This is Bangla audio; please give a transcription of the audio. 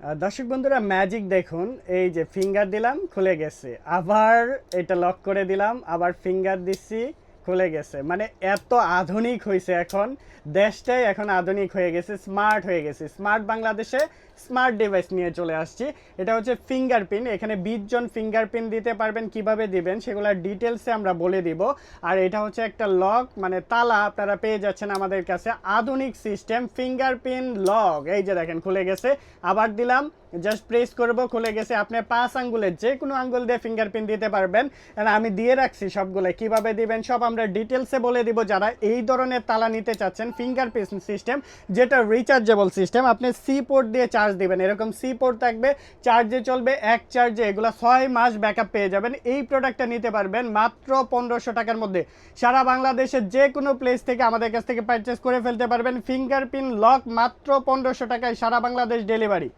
দর্শক বন্ধুরা ম্যাজিক দেখুন। এই যে ফিঙ্গার দিলাম, খুলে গেছে। আবার এটা লক করে দিলাম, আবার ফিঙ্গার দিচ্ছি। খুলে গেছে। মানে এত আধুনিক হয়েছে এখন। দেশটাই এখন আধুনিক হয়ে গেছে স্মার্ট হয়ে গেছে। স্মার্ট বাংলাদেশে স্মার্ট ডিভাইস নিয়ে চলে আসছি। এটা হচ্ছে ফিঙ্গারপ্রিন্ট এখানে বিশ জন ফিঙ্গারপ্রিন্ট দিতে পারবেন, কীভাবে দিবেন সেগুলোর ডিটেলসে আমরা বলে দিব। আর এটা হচ্ছে একটা লক মানে তালা, আপনারা পেয়ে যাচ্ছেন আমাদের কাছে আধুনিক সিস্টেম ফিঙ্গারপ্রিন্ট লক এই যে দেখেন, খুলে গেছে। আবার দিলাম জাস্ট প্রেস করব, খুলে গেছে। আপনি পাঁচ আঙ্গুলের যে কোনো আঙ্গুল দিয়ে ফিঙ্গারপ্রিন্ট দিতে পারবেন। আর আমি দিয়ে রাখছি সবগুলো কীভাবে দিবেন সব আমরা ডিটেলসে বলে দিব। যারা এই ধরনের তালা নিতে চাচ্ছেন ফিঙ্গারপ্রিন্ট সিস্টেম যেটা রিচার্জেবল সিস্টেম আপনি সি পোর্ট দিয়ে চার্জ দিবেন। এরকম সি পোর্ট থাকবে চার্জে চলবে, এক চার্জে এগুলো ছয় মাস ব্যাকআপ পেয়ে যাবেন। এই প্রোডাক্টটা নিতে পারবেন মাত্র পনেরোশো টাকার মধ্যে। সারা বাংলাদেশের যে কোনো প্লেস থেকে আমাদের কাছ থেকে পারচেস করে ফেলতে পারবেন। ফিঙ্গারপ্রিন্ট লক মাত্র পনেরোশো টাকায় সারা বাংলাদেশ ডেলিভারি